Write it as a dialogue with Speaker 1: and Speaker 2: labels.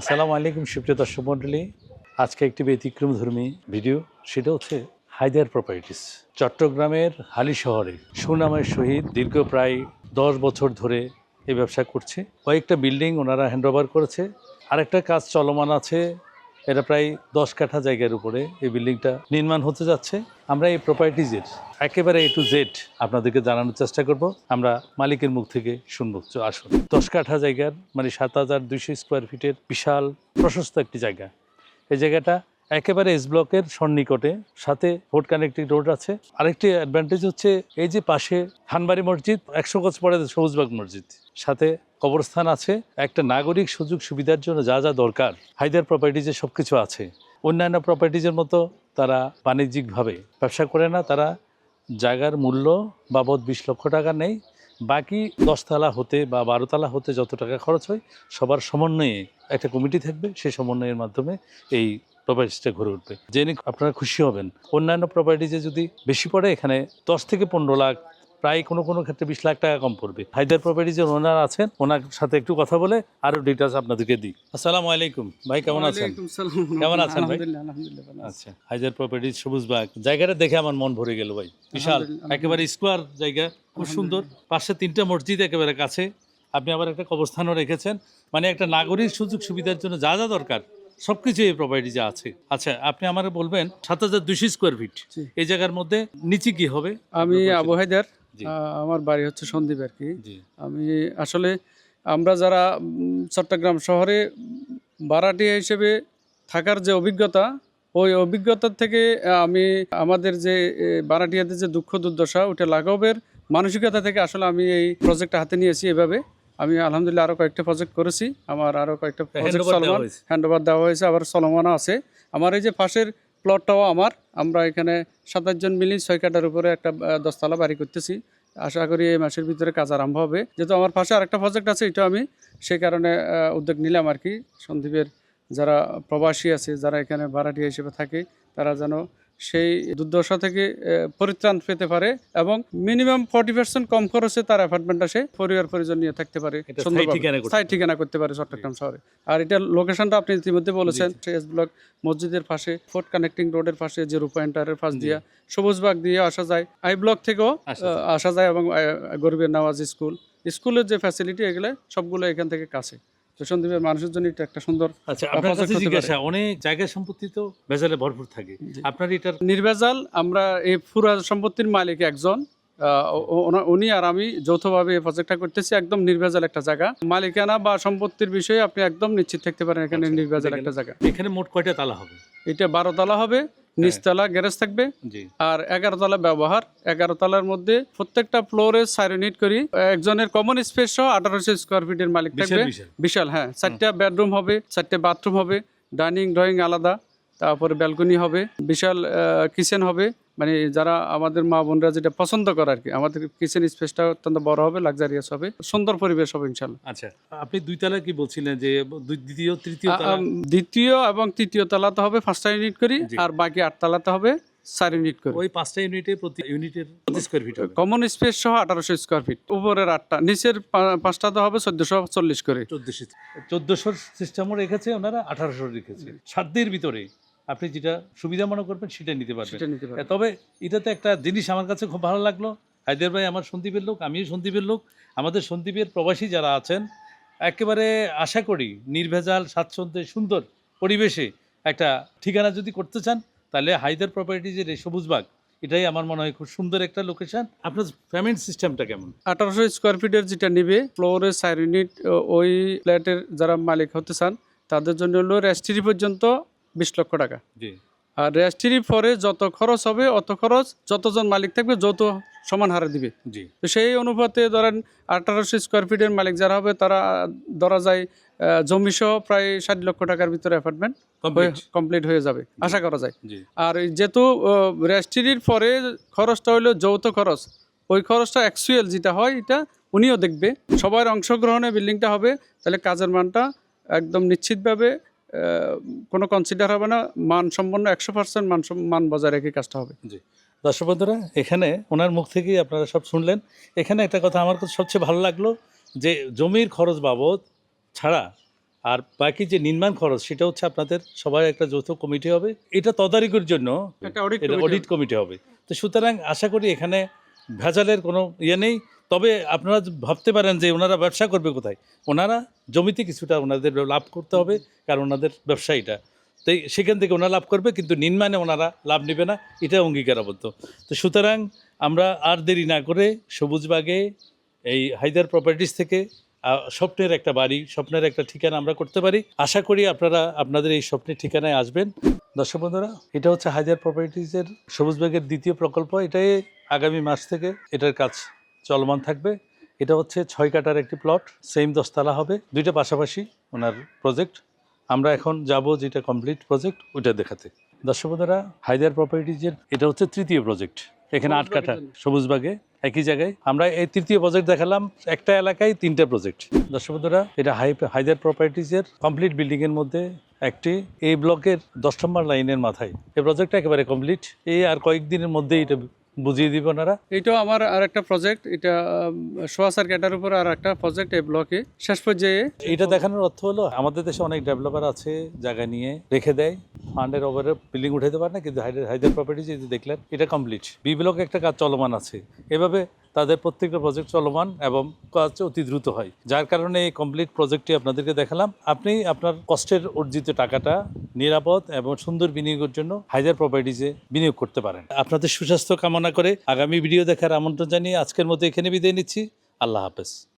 Speaker 1: আসসালামু আলাইকুম, সুপ্রিয় দর্শক মণ্ডলী। আজকে একটি ব্যতিক্রম ধর্মী ভিডিও। সেটা হচ্ছে হায়দার প্রপার্টিস। চট্টগ্রামের হালি শহরে সুনামের সহিত দীর্ঘ প্রায় দশ বছর ধরে এই ব্যবসা করছে। কয়েকটা বিল্ডিং ওনারা হ্যান্ডওভার করেছে। আরেকটা কাজ চলমান আছে এটা প্রায় দশ কাঠা জায়গার উপরে এই বিল্ডিংটা নির্মাণ হতে যাচ্ছে। আমরা এই প্রপার্টিজের একেবারে এ টু জেড আপনাদেরকে জানানোর চেষ্টা করব। আমরা মালিকের মুখ থেকে শুনব। আসুন। দশ কাঠা জায়গার মানে সাত হাজার দুইশো স্কোয়ার ফিটের বিশাল প্রশস্ত একটি জায়গা। এই জায়গাটা একেবারে এস ব্লকের সন্নিকটে, সাথে ভোট কানেক্টিং রোড আছে। আরেকটি অ্যাডভান্টেজ হচ্ছে, এই যে পাশে খানবাড়ি মসজিদ, একশো গজ পরে সবুজবাগ মসজিদ। সাথে কবরস্থান আছে, একটা নাগরিক সুযোগ সুবিধার জন্য যা যা দরকার, হায়দার প্রপার্টিজে সব কিছু আছে। অন্যান্য প্রপার্টিজের মতো তারা বাণিজ্যিকভাবে ব্যবসা করে না, তারা জায়গার মূল্য বাবদ বিশ লক্ষ টাকা নেই। বাকি দশতলা হতে বা বারোতলা হতে যত টাকা খরচ হয়, সবার সমন্বয়ে একটা কমিটি থাকবে সেই সমন্বয়ের মাধ্যমে এই প্রপার্টিসটা ঘুরে উঠবে। জেনে আপনারা খুশি হবেন। অন্যান্য প্রপার্টিজে যদি বেশি পড়ে এখানে দশ থেকে পনেরো লাখ প্রায় কোনো কোনো ক্ষেত্রে বিশ লাখ টাকা কম পড়বে। হায়দার প্রপার্টিজের ওনার আছেন ওনার সাথে একটু কথা বলে আরও ডিটেলস আপনাদেরকে দিই। আসসালামু আলাইকুম। ভাই কেমন আছেন? কেমন আছেন ভাই? আচ্ছা হায়দার প্রপার্টিজ সবুজ বাগ। জায়গাটা দেখে আমার মন ভরে গেল ভাই। বিশাল একেবারে স্কোয়ার জায়গা খুব সুন্দর। পাশে তিনটা মসজিদ একেবারে কাছে। আপনি আবার একটা কবরস্থানও রেখেছেন। মানে একটা নাগরিক সুযোগ সুবিধার জন্য যা যা দরকার সবকিছু এই প্রপার্টি যা আছে। আচ্ছা আপনি আমার বলবেন সাত হাজার দুশো স্কোয়ার ফিট এই জায়গার মধ্যে নিচে কি হবে?
Speaker 2: আমি আবু হায়দার আমার বাড়ি হচ্ছে সন্দীপ আর কি। আমি আসলে আমরা যারা চট্টগ্রাম শহরে ভাড়াটিয়া হিসেবে থাকার যে অভিজ্ঞতা ওই অভিজ্ঞতার থেকে আমি আমাদের যে ভাড়াটিয়াদের যে দুঃখ দুর্দশা ওটা লাঘবের মানসিকতা থেকে আসলে আমি এই প্রজেক্টটা হাতে নিয়েছি এভাবে। আমি আলহামদুলিল্লাহ আরও কয়েকটা প্রজেক্ট করেছি। আমার আরও কয়েকটা প্রজেক্ট চলমান
Speaker 1: হয়েছে।
Speaker 2: হ্যান্ড ওভার দেওয়া হয়েছে আবার চলমানও আছে। আমার এই যে পাশের প্লটটাও আমার। আমরা এখানে সাতাশ জন মিলি ছয় কাটার উপরে একটা দশতলা বাড়ি করতেছি। আশা করি এই মাসের ভিতরে কাজ আরম্ভ হবে। যেহেতু আমার পাশে আরেকটা প্রজেক্ট আছে এটা আমি সেই কারণে উদ্যোগ নিলাম আর কি। সন্দীপের যারা প্রবাসী আছে যারা এখানে ভাড়াটিয়া হিসেবে থাকে তারা যেন সেই দুর্দশা থেকে পরিত্রাণ পেতে পারে এবং মিনিমাম ফর্টি পার্সেন্ট কম খরচে তার অ্যাপার্টমেন্ট আসে পরিবার পরিজন নিয়ে থাকতে পারে
Speaker 1: স্থায়ী ঠিকানা করতে
Speaker 2: পারে। চট্টগ্রাম শহরে। আর এটা লোকেশনটা আপনি ইতিমধ্যে বলেছেন এস ব্লক মসজিদের পাশে ফোর্ট কানেক্টিং রোডের পাশে যে রূপা এন্টারের পাশ দিয়া সবুজবাগ দিয়ে আসা যায়। আই ব্লক থেকেও
Speaker 1: আসা
Speaker 2: যায়। এবং গরিবের নামাজ স্কুল। স্কুলের যে ফ্যাসিলিটি এগুলো সবগুলো এখান থেকে কাছে। তো সন্দীপের মানুষের জন্য এটা একটা সুন্দর
Speaker 1: আচ্ছা আপনার কাছে জিজ্ঞাসা অনেক জায়গা সম্পত্তি তো ভেজালে ভরপুর থাকে। আপনার এটার
Speaker 2: নির্ভেজাল আমরা এই পুরা সম্পত্তির মালিক একজন উনি আর আমি যৌথভাবে এই প্রজেক্টটা করতেছি একদম নির্ভেজাল একটা জায়গা। মালিকানা বা সম্পত্তির বিষয়ে আপনি একদম নিশ্চিত থাকতে পারেন এখানে
Speaker 1: আচ্ছা,
Speaker 2: নির্ভেজাল একটা জায়গা।
Speaker 1: এখানে মোট কয়টা তালা হবে?
Speaker 2: এটা বারো তালা হবে নিচতলা গ্যারেজ থাকবে আর এগারো তলা ব্যবহার। এগারো তলার মধ্যে প্রত্যেকটা ফ্লোরে সাইরোনিট করি। একজনের কমন স্পেস সহ আঠারোশো স্কোয়ার ফিটের মালিক থাকবে।
Speaker 1: বিশাল।
Speaker 2: হ্যাঁ। চারটা বেডরুম হবে চারটে বাথরুম হবে। ডাইনিং ড্রয়িং আলাদা। তারপরে ব্যালকনি হবে বিশাল কিচেন হবে মানে যারা আমাদের মা বোনরা যেটা পছন্দ করে আর কি আমাদের কিচেন স্পেসটা অত্যন্ত বড় হবে লাক্সারিয়াস হবে সুন্দর পরিবেশ হবে ইনশাল্লাহ।
Speaker 1: আচ্ছা আপনি দুই তলা কি বলছিলেন যে দ্বিতীয় তৃতীয়
Speaker 2: দ্বিতীয় এবং তৃতীয় তলাতে হবে পাঁচটা ইউনিট করি আর বাকি আট তলাতে হবে চার ইউনিট করি।
Speaker 1: ওই পাঁচটা ইউনিটে প্রতি ইউনিটের প্রতি স্কোয়ার ফিট হবে?
Speaker 2: কমন স্পেস সহ আঠারোশো স্কোয়ার ফিট উপরের আটটা নিচের পা- পাঁচটাতে হবে চোদ্দশো চল্লিশ করে।
Speaker 1: চোদ্দশো চোদ্দশোর সিস্টেমও রেখেছে ওনারা আঠারোশো রেখেছে। সাধ্যের ভিতরে আপনি যেটা সুবিধা মনে করবেন সেটা নিতে পারবেন। তবে এটাতে একটা জিনিস আমার কাছে খুব ভালো লাগল। হায়দার ভাই আমার সন্দীপের লোক আমিও সন্দীপের লোক। আমাদের সন্দীপের প্রবাসী যারা আছেন একেবারে আশা করি নির্ভেজাল স্বাচ্ছন্দ্যে সুন্দর পরিবেশে একটা ঠিকানা যদি করতে চান তাহলে হায়দার প্রপার্টিজের এই সবুজবাগ এটাই আমার মনে হয় খুব সুন্দর একটা লোকেশন আপনার পেমেন্ট সিস্টেমটা কেমন?
Speaker 2: আঠারোশো স্কোয়ার ফিটের যেটা নিবে ফ্লোরে চার ইউনিট ওই ফ্ল্যাটের যারা মালিক হতে চান তাদের জন্য হলো রেস্ট্রি পর্যন্ত বিশ লক্ষ টাকা।
Speaker 1: জি।
Speaker 2: আর রেস্ট্রি পরে যত খরচ হবে অত খরচ যতজন মালিক থাকবে যত সমান হারে দিবে।
Speaker 1: জি।
Speaker 2: তো সেই অনুপাতে ধরেন আঠারোশো স্কোয়ার ফিটের মালিক যারা হবে তারা ধরা যায় আহ, জমিসহ প্রায় ষাট লক্ষ টাকার ভিতরে অ্যাপার্টমেন্ট
Speaker 1: কমপ্লিট
Speaker 2: হয়ে যাবে আশা করা যায়। আর যেহেতু রেস্ট্রির পরে খরচটা হলো যৌথ খরচ ওই খরচটা অ্যাকচুয়াল যেটা হয় এটা উনিও দেখবে। সবার অংশগ্রহণে বিল্ডিংটা হবে তাহলে কাজের মানটা একদম নিশ্চিতভাবে কোনো কনসিডার হবে না মানসম্পন্ন একশো পার্সেন্ট মান মান বজায় রেখে কাজটা হবে।
Speaker 1: জি। দর্শক বন্ধুরা এখানে ওনার মুখ থেকেই আপনারা সব শুনলেন। এখানে একটা কথা আমার কাছে সবচেয়ে ভালো লাগল যে জমির খরচ বাবদ ছাড়া আর বাকি যে নির্মাণ খরচ সেটা হচ্ছে আপনাদের সবার একটা যৌথ কমিটি হবে। এটা তদারকির জন্য
Speaker 2: একটা অডিট
Speaker 1: অডিট কমিটি হবে। তো সুতরাং আশা করি এখানে ভেজালের কোনো ইয়ে নেই। তবে আপনারা ভাবতে পারেন যে ওনারা ব্যবসা করবে কোথায়? ওনারা জমিতে কিছুটা ওনাদের লাভ করতে হবে, কারণ ওনাদের ব্যবসায়ীটা তাই সেখান থেকে ওনারা লাভ করবে, কিন্তু নির্মাণে ওনারা লাভ নেবে না, এটা অঙ্গীকারাবদ্ধ। তো সুতরাং আমরা আর দেরি না করে সবুজবাগে এই হায়দার প্রপার্টিস থেকে স্বপ্নের একটা বাড়ি, স্বপ্নের একটা ঠিকানা আমরা করতে পারি। আশা করি আপনারা আপনাদের এই স্বপ্নের ঠিকানায় আসবেন। দর্শক বন্ধুরা, এটা হচ্ছে হায়দার প্রপার্টিসের সবুজবাগের দ্বিতীয় প্রকল্প। এটাই আগামী মাস থেকে এটার কাজ। চলমান থাকবে। এটা হচ্ছে ছয় কাটার একটি প্লট সেম দশতলা হবে। দুইটা পাশাপাশি ওনার প্রজেক্ট আমরা এখন যাব যেটা কমপ্লিট প্রজেক্ট ওইটা দেখাতে। দর্শক বন্ধুরা হায়দার প্রপার্টিজের এটা হচ্ছে তৃতীয় প্রজেক্ট এখানে আট কাঠা সবুজবাগে একই জায়গায়। আমরা এই তৃতীয় প্রজেক্ট দেখালাম একটা এলাকায় তিনটা প্রজেক্ট দর্শক বন্ধুরা এটা হাই হায়দার প্রপার্টিজের কমপ্লিট বিল্ডিংয়ের মধ্যে একটি। এই ব্লকের দশ নম্বর লাইনের মাথায়। এই প্রজেক্টটা একেবারে কমপ্লিট এই আর কয়েকদিনের মধ্যেই এটা বুঝিয়ে দিব ওনারা?
Speaker 2: এইটাও আমার আর একটা প্রজেক্ট এটা সোয়াসার ক্যাটার উপর আর একটা প্রজেক্ট এই ব্লকে শেষ পর্যায়ে
Speaker 1: এটা দেখানোর অর্থ হলো আমাদের দেশে অনেক ডেভেলপার আছে জায়গা নিয়ে রেখে দেয়। ফান্ডের ওভারে বিল্ডিং উঠাইতে পারে না কিন্তু হাইডার প্রপার্টি যে দেখলেন এটা কমপ্লিট বি ব্লকে একটা কাজ চলমান আছে। এভাবে তাদের প্রত্যেকটা প্রজেক্ট চলমান এবং কাজ অতি দ্রুত হয়। যার কারণে এই কমপ্লিট প্রজেক্টটি আপনাদেরকে দেখালাম। আপনি আপনার কষ্টের অর্জিত টাকাটা নিরাপদ এবং সুন্দর বিনিয়োগের জন্য হাইদার প্রপার্টিজে বিনিয়োগ করতে পারেন। আপনাদের সুস্বাস্থ্য কামনা করে আগামী ভিডিও দেখার আমন্ত্রণ জানিয়ে আজকের মতো এখানে বিদায় নিচ্ছি। আল্লাহ হাফেজ।